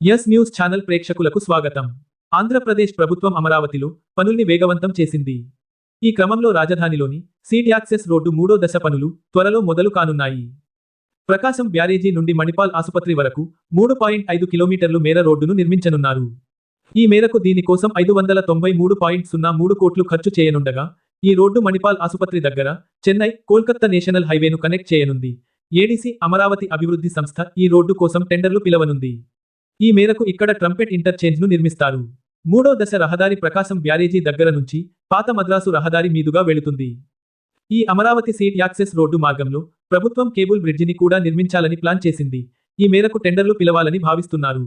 Yes news channel ప్రేక్షకులకు స్వాగతం. ఆంధ్రప్రదేశ్ ప్రభుత్వం అమరావతిలో పనుల్ని వేగవంతం చేసింది. ఈ క్రమంలో రాజధానిలోని సీట్ యాక్సెస్ రోడ్డు మూడో దశ పనులు త్వరలో మొదలు కానున్నాయి. ప్రకాశం బ్యారేజీ నుండి మణిపాల్ ఆసుపత్రి వరకు మూడు పాయింట్ ఐదు కిలోమీటర్లు మేర రోడ్డును నిర్మించనున్నారు. ఈ మేరకు దీనికోసం ఐదు వందల తొంభై మూడు పాయింట్ సున్నా మూడు కోట్లు ఖర్చు చేయనుండగా ఈ రోడ్డు మణిపాల్ ఆసుపత్రి దగ్గర చెన్నై కోల్కత్తా నేషనల్ హైవేను కనెక్ట్ చేయనుంది. ఏడీసీ అమరావతి అభివృద్ధి సంస్థ ఈ రోడ్డు కోసం టెండర్లు పిలవనుంది. ఈ మేరకు ఇక్కడ ట్రంపెట్ ఇంటర్చేంజ్ను నిర్మిస్తారు. మూడో దశ రహదారి ప్రకాశం బ్యారేజీ దగ్గర నుంచి పాత మద్రాసు రహదారి మీదుగా వెళుతుంది. ఈ అమరావతి సీట్ యాక్సెస్ రోడ్డు మార్గంలో ప్రభుత్వం కేబుల్ బ్రిడ్జిని కూడా నిర్మించాలని ప్లాన్ చేసింది. ఈ మేరకు టెండర్లు పిలవాలని భావిస్తున్నారు.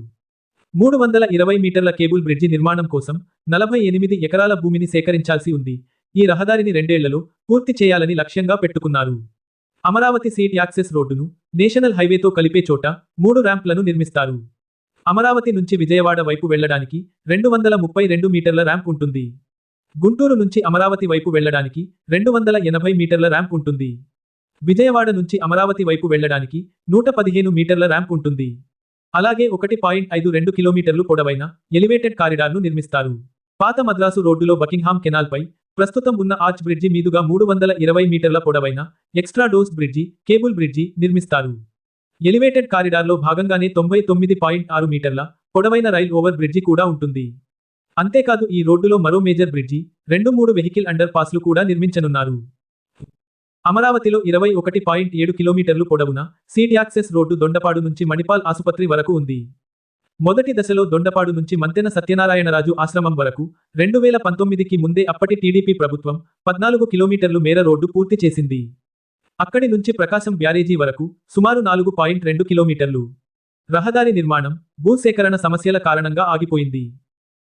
మూడు వందల ఇరవై మీటర్ల కేబుల్ బ్రిడ్జి నిర్మాణం కోసం నలభై ఎనిమిది ఎకరాల భూమిని సేకరించాల్సి ఉంది. ఈ రహదారిని రెండేళ్ళలో పూర్తి చేయాలని లక్ష్యంగా పెట్టుకున్నారు. అమరావతి సీట్ యాక్సెస్ రోడ్డును నేషనల్ హైవేతో కలిపే చోట మూడు ర్యాంప్లను నిర్మిస్తారు. అమరావతి నుంచి విజయవాడ వైపు వెళ్ళడానికి రెండు వందల ముప్పై రెండు మీటర్ల ర్యాంప్ ఉంటుంది. గుంటూరు నుంచి అమరావతి వైపు వెళ్ళడానికి రెండు వందల ఎనభై మీటర్ల ర్యాంప్ ఉంటుంది. విజయవాడ నుంచి అమరావతి వైపు వెళ్ళడానికి నూట పదిహేను మీటర్ల ర్యాంప్ ఉంటుంది. అలాగే ఒకటి పాయింట్ ఐదు రెండు కిలోమీటర్లు పొడవైన ఎలివేటెడ్ కారిడార్ను నిర్మిస్తారు. పాత మద్రాసు రోడ్డులో బకింగ్హామ్ కెనాల్పై ప్రస్తుతం ఉన్న ఆర్చ్ బ్రిడ్జి మీదుగా మూడు వందల ఇరవై మీటర్ల పొడవైన extra dose bridge cable bridge నిర్మిస్తారు. ఎలివేటెడ్ కారిడార్లో భాగంగానే తొంభై తొమ్మిది పాయింట్ ఆరు మీటర్ల పొడవైన రైల్ ఓవర్ బ్రిడ్జి కూడా ఉంటుంది. అంతేకాదు ఈ రోడ్డులో మరో మేజర్ బ్రిడ్జి రెండు మూడు వెహికల్ అండర్ పాస్లు కూడా నిర్మించనున్నారు. అమరావతిలో ఇరవై ఒకటి పాయింట్ ఏడు కిలోమీటర్లు పొడవున సీట్ యాక్సెస్ రోడ్డు దొండపాడు నుంచి మణిపాల్ ఆసుపత్రి వరకు ఉంది. మొదటి దశలో దొండపాడు నుంచి మంతెన సత్యనారాయణరాజు ఆశ్రమం వరకు రెండు వేల పంతొమ్మిదికి ముందే అప్పటి టీడీపీ ప్రభుత్వం పద్నాలుగు కిలోమీటర్లు మేర రోడ్డు పూర్తి చేసింది. అక్కడి నుంచి ప్రకాశం బ్యారేజీ వరకు సుమారు నాలుగు పాయింట్ రెండు కిలోమీటర్లు. రహదారి నిర్మాణం భూసేకరణ సమస్యల కారణంగా ఆగిపోయింది.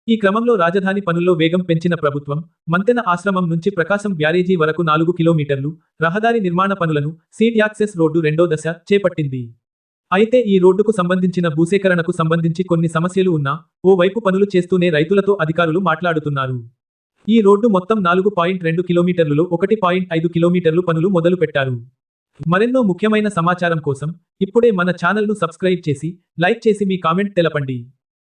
ఈ క్రమంలో రాజధాని పనుల్లో వేగం పెంచిన ప్రభుత్వం మంతెన ఆశ్రమం నుంచి ప్రకాశం బ్యారేజీ వరకు నాలుగు కిలోమీటర్లు రహదారి నిర్మాణ పనులను సీట్ యాక్సెస్ రోడ్డు రెండో దశ చేపట్టింది. అయితే ఈ రోడ్డుకు సంబంధించిన భూసేకరణకు సంబంధించి కొన్ని సమస్యలు ఉన్నా ఓ వైపు పనులు చేస్తూనే రైతులతో అధికారులు మాట్లాడుతున్నారు. ఈ రోడ్డు మొత్తం నాలుగు పాయింట్ రెండు కిలోమీటర్లలో ఒకటి పాయింట్ ఐదు కిలోమీటర్లు పనులు మొదలు పెట్టారు. మరెన్నో ముఖ్యమైన సమాచారం కోసం ఇప్పుడే మన ఛానల్ను సబ్స్క్రైబ్ చేసి లైక్ చేసి మీ కామెంట్ తెలపండి.